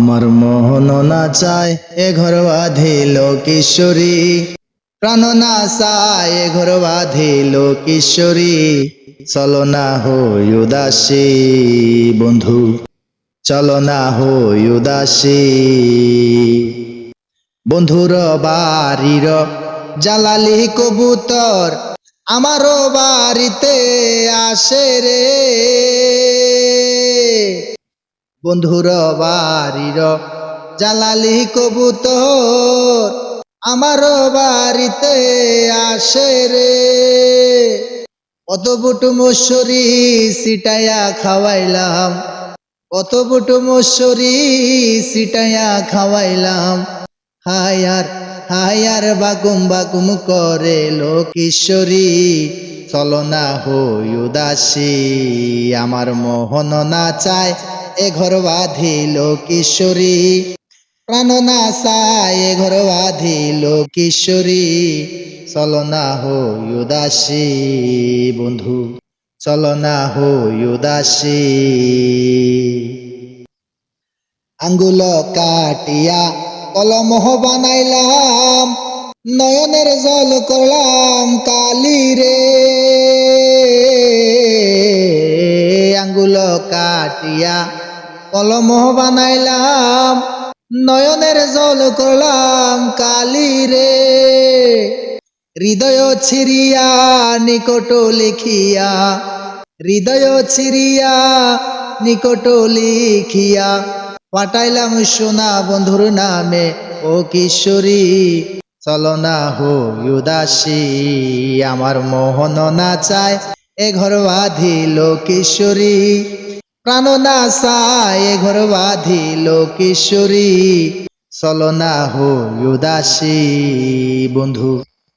আমার মোহন না চায়, এ ঘর বাঁধিল কিশোরী প্রাণ না চায়, এ ঘর বাঁধিল কিশোরী চলো না হই উদাসী, বন্ধু। চলো না হই উদাসী। বন্ধুর বাড়ির জালালি কবুতর, আমারও বাড়িতে আসে রে। বন্ধুর বাড়ির জালালি কবুতর আমার বাড়িতে আসে রে। কত বুটু মশুরি সিটাইয়া খাওয়াইলাম, কত বুটু মশুরি সিটাইয়া খাওয়াইলাম। হায়ার হায়ার বাগুম বাগুম করে লোকিশোরী চলো না হই উদাসী, আমার মোহন না চায় এ ঘর বাঁধিল কিশোরী। প্রাণ না চায় এ ঘর বাঁধিল কিশোরী। চলো না হই উদাসী বন্ধু, চলো না হই উদাসী। আঙ্গুল কাটিয়া কলম বানাইলাম, নয়নের জল করলাম কালি রে। আঙ্গুল কাটিয়া কলম বানাইলাম, নয়নের জল করলাম কালি রে। হৃদয় ছিরিয়া নিকট লিখিয়া, হৃদয় ছিরিয়া নিকট লিখিয়া, পাঠাইলাম সোনা বন্ধুর নামে, ও কিশোরী, চলো না হো উদাসী, আমার মোহন না চায়, এ ঘর বাঁধিল কিশোরী। প্রাণ না চায় এ ঘর বাঁধিল কিশোরী। চলনা হো উদাসী বন্ধু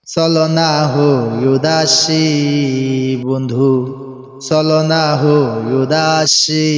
চলনা হো উদাসী বন্ধু চলনা হো উদাসী।